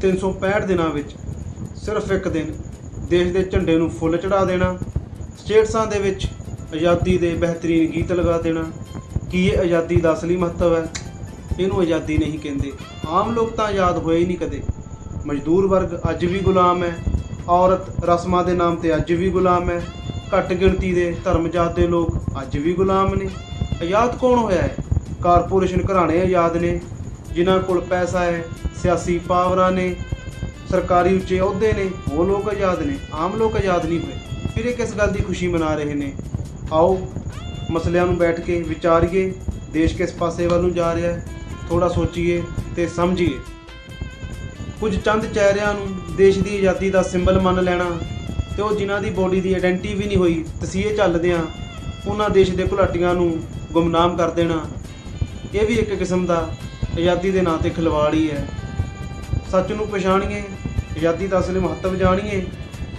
365 ਦਿਨਾਂ ਵਿੱਚ ਸਿਰਫ ਇੱਕ ਦਿਨ ਦੇਸ਼ ਦੇ ਝੰਡੇ ਨੂੰ ਫੁੱਲ ਚੜਾ ਦੇਣਾ, ਸਟੇਟਸਾਂ ਦੇ ਵਿੱਚ ਆਜ਼ਾਦੀ ਦੇ ਬਿਹਤਰੀਨ ਗੀਤ ਲਗਾ ਦੇਣਾ, ਕੀ ਇਹ ਆਜ਼ਾਦੀ ਦਾ ਅਸਲੀ ਮਹੱਤਵ ਹੈ? ਇਹਨੂੰ ਆਜ਼ਾਦੀ ਨਹੀਂ ਕਹਿੰਦੇ। ਆਮ ਲੋਕ ਤਾਂ ਆਜ਼ਾਦ ਹੋਏ ਹੀ ਨਹੀਂ ਕਦੇ। ਮਜ਼ਦੂਰ ਵਰਗ ਅੱਜ ਵੀ ਗੁਲਾਮ ਹੈ। ਔਰਤ ਰਸਮਾਂ ਦੇ ਨਾਮ ਤੇ ਅੱਜ ਵੀ ਗੁਲਾਮ ਹੈ। ਘੱਟ ਗਿਣਤੀ ਦੇ ਧਰਮ ਜਾਤ ਦੇ ਲੋਕ ਅੱਜ ਵੀ ਗੁਲਾਮ ਨੇ। ਆਜ਼ਾਦ ਕੌਣ ਹੋਇਆ ਹੈ? ਕਾਰਪੋਰੇਸ਼ਨ ਘਰਾਣੇ ਆਜ਼ਾਦ ਨੇ। ਜਿਨ੍ਹਾਂ ਕੋਲ ਪੈਸਾ ਹੈ, ਸਿਆਸੀ ਪਾਵਰਾਂ ਨੇ, ਸਰਕਾਰੀ ਉੱਚੇ ਅਹੁਦੇ ਨੇ, ਉਹ ਲੋਕ ਆਜ਼ਾਦ ਨੇ, ਆਮ ਲੋਕ ਆਜ਼ਾਦ ਨਹੀਂ ਹੋਏ। ਫਿਰ ਇਹ ਕਿਸ ਗੱਲ ਦੀ ਖੁਸ਼ੀ ਮਨਾ ਰਹੇ ਨੇ? ਆਓ, ਮਸਲਿਆਂ ਨੂੰ ਬੈਠ ਕੇ ਵਿਚਾਰੀਏ, ਦੇਸ਼ ਕਿਸ ਪਾਸੇ ਵੱਲ ਨੂੰ ਜਾ ਰਿਹਾ ਹੈ ਥੋੜਾ ਸੋਚੀਏ ਤੇ ਸਮਝੀਏ। ਕੁਝ ਚੰਦ ਚਿਹਰਿਆਂ ਨੂੰ ਦੇਸ਼ ਦੀ ਆਜ਼ਾਦੀ ਦਾ ਸਿੰਬਲ ਮੰਨ ਲੈਣਾ, ਤੇ ਉਹ ਜਿਨ੍ਹਾਂ ਦੀ ਬੋਡੀ ਦੀ ਆਇਡੈਂਟੀ ਵੀ ਨਹੀਂ ਹੋਈ, ਤਸੀਹੇ ਚੱਲਦਿਆਂ ਉਹਨਾਂ ਦੇਸ਼ ਦੇ ਘੁਲਾਟੀਆਂ ਨੂੰ ਗੁੰਮਨਾਮ ਕਰ ਦੇਣਾ, ਇਹ ਵੀ ਇੱਕ ਕਿਸਮ ਦਾ ਆਜ਼ਾਦੀ ਦੇ ਨਾਂ ਤੇ ਖਿਲਵਾੜੀ ਹੈ। ਸੱਚ ਨੂੰ ਪਛਾਣੀਏ, ਆਜ਼ਾਦੀ ਦਾ ਅਸਲੀ ਮਹੱਤਵ ਜਾਣੀਏ।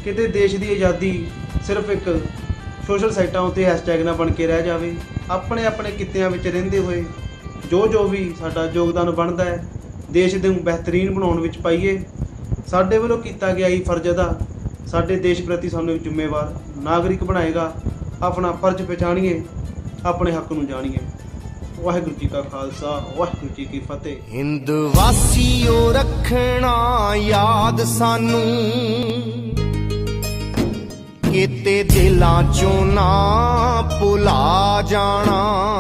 ਕਿਤੇ ਦੇਸ਼ ਦੀ ਆਜ਼ਾਦੀ ਸਿਰਫ ਇੱਕ ਸੋਸ਼ਲ ਸਾਈਟਾਂ ਉੱਤੇ ਹੈਸ਼ਟੈਗ ਨਾ ਬਣ ਕੇ ਰਹਿ ਜਾਵੇ। ਆਪਣੇ ਆਪਣੇ ਕਿੱਤਿਆਂ ਵਿੱਚ ਰਹਿੰਦੇ ਹੋਏ ਜੋ ਜੋ ਵੀ ਸਾਡਾ ਯੋਗਦਾਨ ਬਣਦਾ ਹੈ, ਦੇਸ਼ ਨੂੰ ਬਿਹਤਰੀਨ ਬਣਾਉਣ ਵਿੱਚ ਪਾਈਏ। ਸਾਡੇ ਵੱਲੋਂ ਕੀਤਾ ਗਿਆ ਇਹ ਫਰਜ਼ ਦਾ ਸਾਡੇ ਦੇਸ਼ ਪ੍ਰਤੀ ਸਾਨੂੰ ਜ਼ਿੰਮੇਵਾਰ ਨਾਗਰਿਕ ਬਣਾਏਗਾ। ਆਪਣਾ ਫਰਜ਼ ਪਛਾਣੀਏ, ਆਪਣੇ ਹੱਕ ਨੂੰ ਜਾਣੀਏ। ਵਾਹਿਗੁਰੂ ਜੀ ਕਾ ਖਾਲਸਾ, ਵਾਹਿਗੁਰੂ ਜੀ ਕੀ ਫਤਿਹ। ਹਿੰਦ ਵਾਸੀਓ ਰੱਖਣਾ ਯਾਦ ਸਾਨੂੰ। ਕੀਤੇ ਦਿਲਾਂ ਚੋਂ ਨਾ ਭੁਲਾ ਜਾਣਾ।